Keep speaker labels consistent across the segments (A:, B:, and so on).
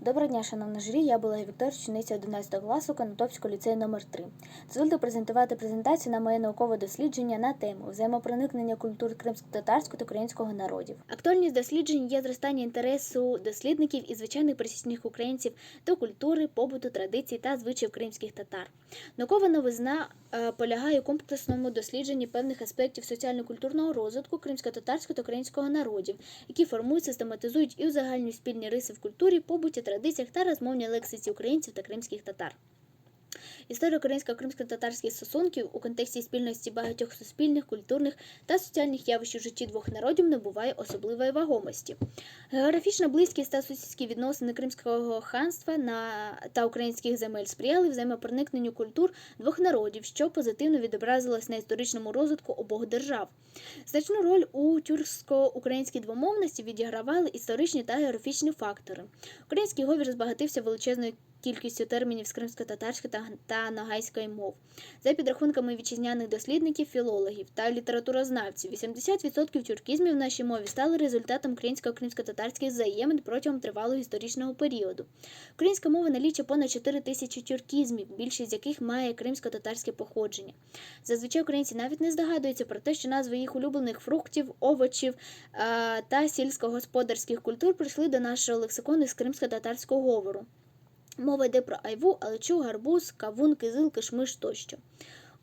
A: Доброго дня, шановна журі. Я була Віктор, учениця 11 класу Конотопського ліцею номер 3 Дозвольте презентувати презентацію на моє наукове дослідження на тему взаємопроникнення культур кримсько-татарського та українського народів. Актуальність досліджень є зростання інтересу дослідників і звичайних пересічних українців до культури, побуту, традицій та звичаїв кримських татар. Наукова новизна е, полягає у комплексному дослідженні певних аспектів соціально-культурного розвитку кримсько-татарського та українського народів, які формують, систематизують і узагальнюють спільні риси в культурі, побуті, традиціях та розмовній лексиці українців та кримських татар. Історія українсько-кримсько-татарських стосунків у контексті спільності багатьох суспільних, культурних та соціальних явищ у житті двох народів набуває особливої вагомості. Географічна близькість та сусідські відносини Кримського ханства на та українських земель сприяли взаємопроникненню культур двох народів, що позитивно відобразилось на історичному розвитку обох держав. Значну роль у тюрксько-українській двомовності відігравали історичні та географічні фактори. Український говір збагатився величезною кількістю термінів з кримсько-татарської та, та нагайської мов. За підрахунками вітчизняних дослідників, філологів та літературознавців, 80% тюркізмів в нашій мові стали результатом українсько-кримсько-татарських взаємин протягом тривалого історичного періоду. Українська мова налічує понад 4 тисячі тюркізмів, більшість з яких має кримсько-татарське походження. Зазвичай українці навіть не здогадуються про те, що назви їх улюблених фруктів, овочів та сільськогосподарських культур прийшли до нашого лексикону з кримсько-татарського говору. Мова йде про айву, алечу, гарбуз, кавун, кизил, кишмиш тощо.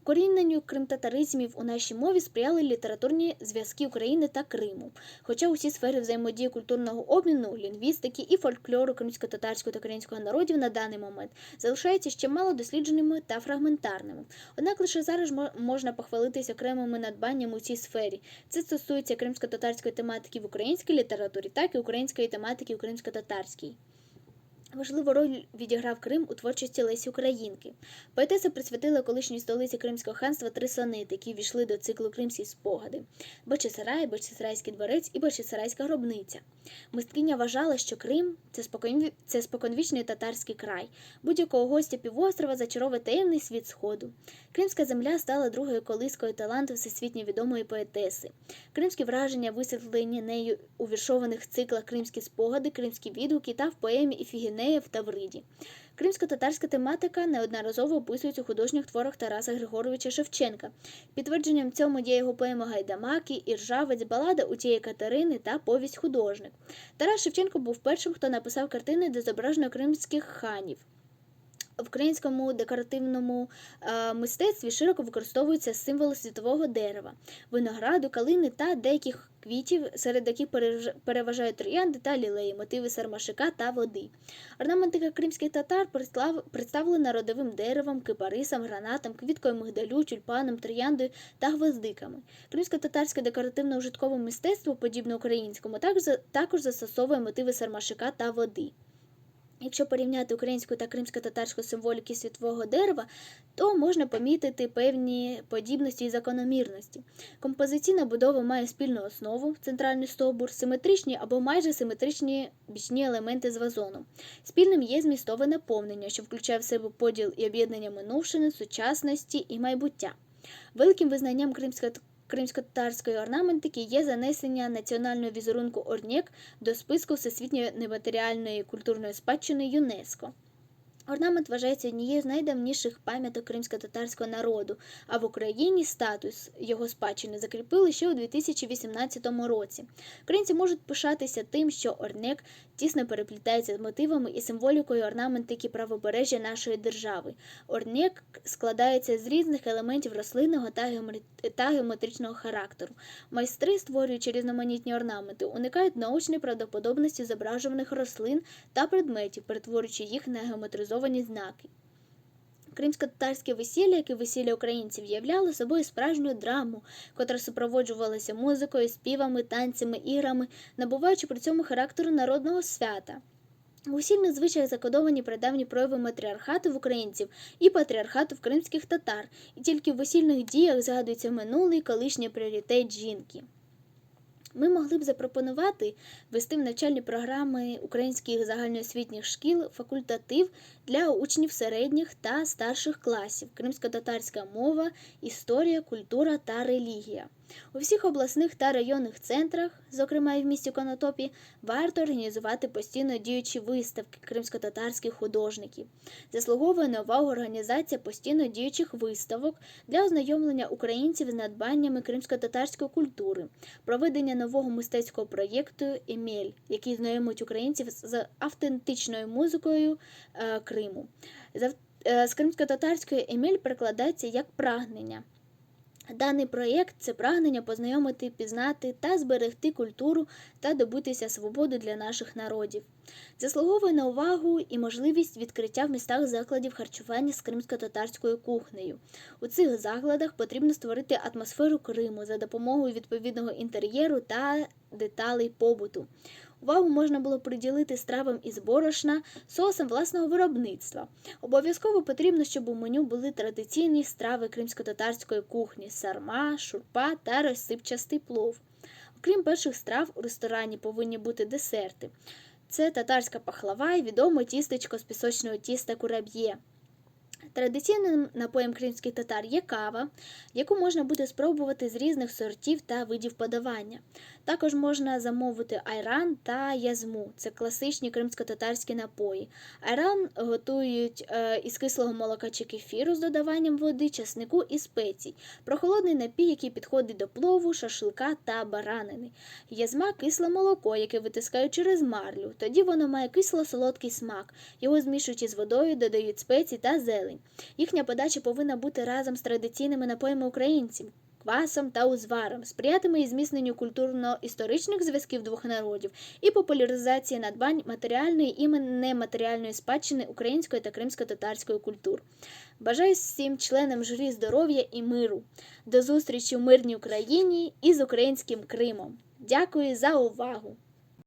A: Укоріненню кримтатаризмів у нашій мові сприяли літературні зв'язки України та Криму. Хоча усі сфери взаємодії культурного обміну, лінгвістики і фольклору кримсько-татарського та українського народів на даний момент залишаються ще мало дослідженими та фрагментарними. Однак лише зараз можна похвалитися окремими надбаннями у цій сфері. Це стосується кримсько-татарської тематики в українській літературі, так і української тематики у кримсько-татарській. Важливу роль відіграв Крим у творчості Лесі Українки. Поетеса присвятила колишній столиці Кримського ханства три сонети, які війшли до циклу Кримські спогади: Бачисарай, Бачисарайський дворець і Бачисарайська гробниця. Мисткиня вважала, що Крим це, спокон... це споконвічний татарський край. Будь-якого гостя півострова зачаровує таємний світ Сходу. Кримська земля стала другою колискою таланту всесвітньо відомої поетеси. Кримські враження висвітлені нею у віршованих циклах Кримські спогади, Кримські відгуки та в поемі Іфігенея в Тавриді. Кримсько-татарська тематика неодноразово описується у художніх творах Тараса Григоровича Шевченка. Підтвердженням цьому є його поема Гайдамаки, Іржавець, балада у тієї Катерини та повість художник. Тарас Шевченко був першим, хто написав картини, де зображено кримських ханів. В українському декоративному е, мистецтві широко використовуються символи світового дерева, винограду, калини та деяких квітів, серед яких переважають троянди та лілеї, мотиви сармашика та води. Орнаментика кримських татар представлена родовим деревом, кипарисом, гранатом, квіткою мигдалю, тюльпаном, трояндою та гвоздиками. Кримсько-татарське декоративно-ужиткове мистецтво, подібне українському, також застосовує мотиви сармашика та води. Якщо порівняти українську та кримсько-татарську символіки світового дерева, то можна помітити певні подібності і закономірності. Композиційна будова має спільну основу, центральний стовбур, симетричні або майже симетричні бічні елементи з вазоном. Спільним є змістове наповнення, що включає в себе поділ і об'єднання минувшини, сучасності і майбуття. Великим визнанням кримсько Кримсько-татарської орнаментики є занесення національного візерунку Орнєк до списку всесвітньої нематеріальної культурної спадщини ЮНЕСКО. Орнамент вважається однією з найдавніших пам'яток кримсько-татарського народу, а в Україні статус його спадщини закріпили ще у 2018 році. Українці можуть пишатися тим, що Орнек тісно переплітається з мотивами і символікою орнаментики правобережжя нашої держави. Орнек складається з різних елементів рослинного та, геометричного характеру. Майстри, створюючи різноманітні орнаменти, уникають научної правдоподобності зображуваних рослин та предметів, перетворюючи їх на геометризовані знаки. Кримсько-татарське весілля, як і весілля українців, являло собою справжню драму, котра супроводжувалася музикою, співами, танцями, іграми, набуваючи при цьому характеру народного свята. У весільних звичаях закодовані прадавні прояви матріархату в українців і патріархату в кримських татар, і тільки в весільних діях згадується минулий колишній пріоритет жінки. Ми могли б запропонувати вести в навчальні програми українських загальноосвітніх шкіл факультатив для учнів середніх та старших класів кримсько-татарська мова, історія, культура та релігія. У всіх обласних та районних центрах, зокрема і в місті Конотопі, варто організувати постійно діючі виставки кримсько-татарських художників. Заслуговує увагу організація постійно діючих виставок для ознайомлення українців з надбаннями кримсько-татарської культури, проведення нового мистецького проєкту Емель, який знайомить українців з автентичною музикою е, Криму. Е, З кримсько-татарської Емель перекладається як прагнення. Даний проєкт це прагнення познайомити, пізнати та зберегти культуру та добитися свободи для наших народів. Заслуговує на увагу і можливість відкриття в містах закладів харчування з кримсько-татарською кухнею. У цих закладах потрібно створити атмосферу Криму за допомогою відповідного інтер'єру та деталей побуту. Увагу можна було приділити стравам із борошна, соусам власного виробництва. Обов'язково потрібно, щоб у меню були традиційні страви кримсько-татарської кухні сарма, шурпа та розсипчастий плов. Окрім перших страв, у ресторані повинні бути десерти. Це татарська пахлава і відоме тістечко з пісочного тіста кураб'є. Традиційним напоєм кримських татар є кава, яку можна буде спробувати з різних сортів та видів подавання. Також можна замовити айран та язму це класичні кримсько-татарські напої. Айран готують е, із кислого молока чи кефіру з додаванням води, часнику і спецій. Прохолодний напій, який підходить до плову, шашлика та баранини. Язма кисле молоко, яке витискають через марлю. Тоді воно має кисло-солодкий смак. Його змішують із водою, додають спеції та зелень. Їхня подача повинна бути разом з традиційними напоями українців. Квасом та узваром сприятиме і зміцненню культурно-історичних зв'язків двох народів і популяризації надбань матеріальної і нематеріальної спадщини української та кримсько-татарської культур. Бажаю всім членам журі здоров'я і миру. До зустрічі в мирній Україні і з українським Кримом. Дякую за увагу!